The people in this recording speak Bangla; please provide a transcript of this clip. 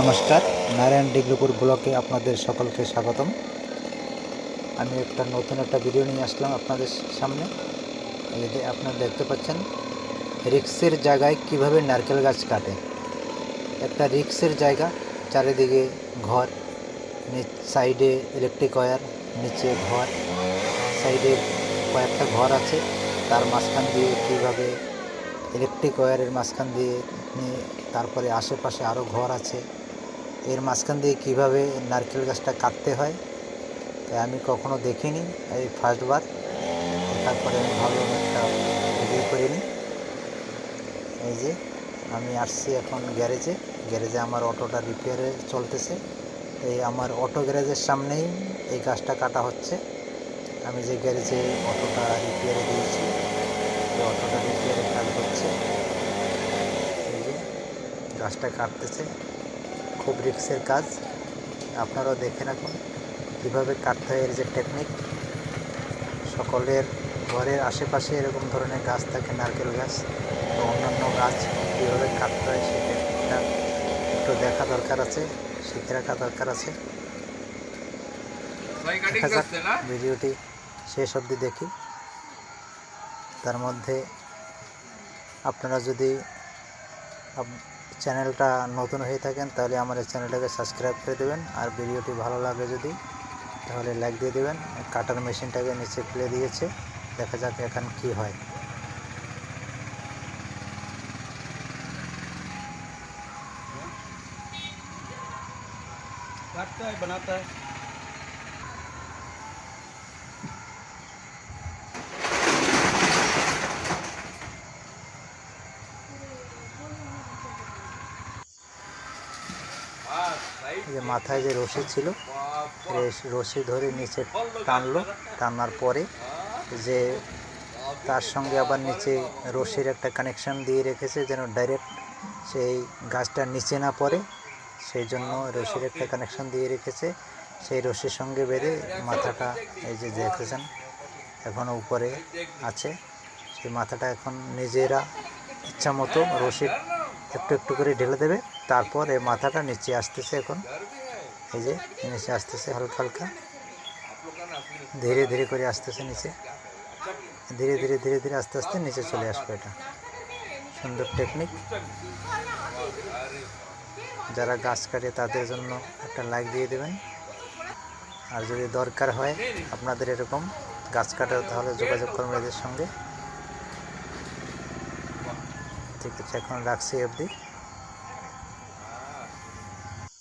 নমস্কার, নারায়ণ ডিগ্রিপুর ব্লকে আপনাদের সকলকে স্বাগতম। আমি একটা নতুন একটা ভিডিও নিয়ে আসলাম আপনাদের সামনে। এই আপনারা দেখতে পাচ্ছেন, রিক্সের জায়গায় কীভাবে নারকেল গাছ কাটে। একটা রিক্সের জায়গা, চারিদিকে ঘর সাইডে ইলেকট্রিক ওয়্যার নিচে ঘর, সাইডে কয়েকটা ঘর আছে। তার মাঝখান দিয়ে কীভাবে ইলেকট্রিক ওয়্যারের মাঝখান দিয়ে নিয়ে তারপরে আশেপাশে আরও ঘর আছে। এর মাঝখান দিয়ে কীভাবে নারকেল গাছটা কাটতে হয়, তাই আমি কখনো দেখিনি। এই ফার্স্টবার তারপরে আমি ভাবলাম একটা ভিডিও করে নিই। এই যে, আমি আসছি এখন গ্যারেজে। গ্যারেজে আমার অটোটা রিপেয়ারে চলতেছে। এই আমার অটো গ্যারেজের সামনেই এই গাছটা কাটা হচ্ছে। আমি যে গ্যারেজে অটোটা রিপেয়ারে দিয়েছি, এই অটোটা রিপেয়ারে কাজ হচ্ছে। এই যে, গাছটা কাটতেছে। খুব রিক্সের কাজ। আপনারাও দেখে রাখুন কীভাবে কাটতে হয় এর যে টেকনিক সকলের ঘরের আশেপাশে এরকম ধরনের গাছ থাকে নারকেল গাছ। বা অন্যান্য গাছ কীভাবে কাটতে হয় সেই টেকনিকটা একটু দেখা দরকার আছে শিখে রাখা দরকার আছে। দেখা যাক ভিডিওটি শেষ অবধি দেখি। তার মধ্যে আপনারা যদি চ্যানেলটা নতুন হয়ে থাকেন, তাহলে আমার চ্যানেলটাকে সাবস্ক্রাইব করে দেবেন। আর ভিডিওটি ভালো লাগে যদি, তাহলে লাইক দিয়ে দেবেন। কাটার মেশিনটাকে নিচে ফেলে দিয়েছে, দেখা যাক এখন কি হয়। কাটতা বানাতা যে মাথায় যে রশি ছিল, রশি ধরে নিচে টানলো। টানার পরে যে তার সঙ্গে আবার নিচে রশির একটা কানেকশন দিয়ে রেখেছে, যেন ডাইরেক্ট সেই গাছটা নিচে না পড়ে, সেই জন্য রশির একটা কানেকশন দিয়ে রেখেছে। সেই রশির সঙ্গে বেঁধে মাথাটা এই যে দেখেছেন এখনও উপরে আছে। সেই মাথাটা এখন নিজেরা ইচ্ছা মতো রশির একটু একটু করে ঢেলে দেবে। তারপর এই মাথাটা নিচে আসতেছে এখন। এই যে নিচে আসতেছে হালকা হালকা। ধীরে ধীরে করে আসতেছে নিচে। ধীরে ধীরে ধীরে ধীরে আস্তে আস্তে নিচে চলে আসবে এটা। সুন্দর টেকনিক যারা গাছ কাটে তাদের জন্য একটা লাইক দিয়ে দেবেন। আর যদি দরকার হয় আপনাদের এরকম গাছ কাটার তাহলে যোগাযোগ করবেন এদের সঙ্গে। ঠিক আছে এখন রাখছি অবধি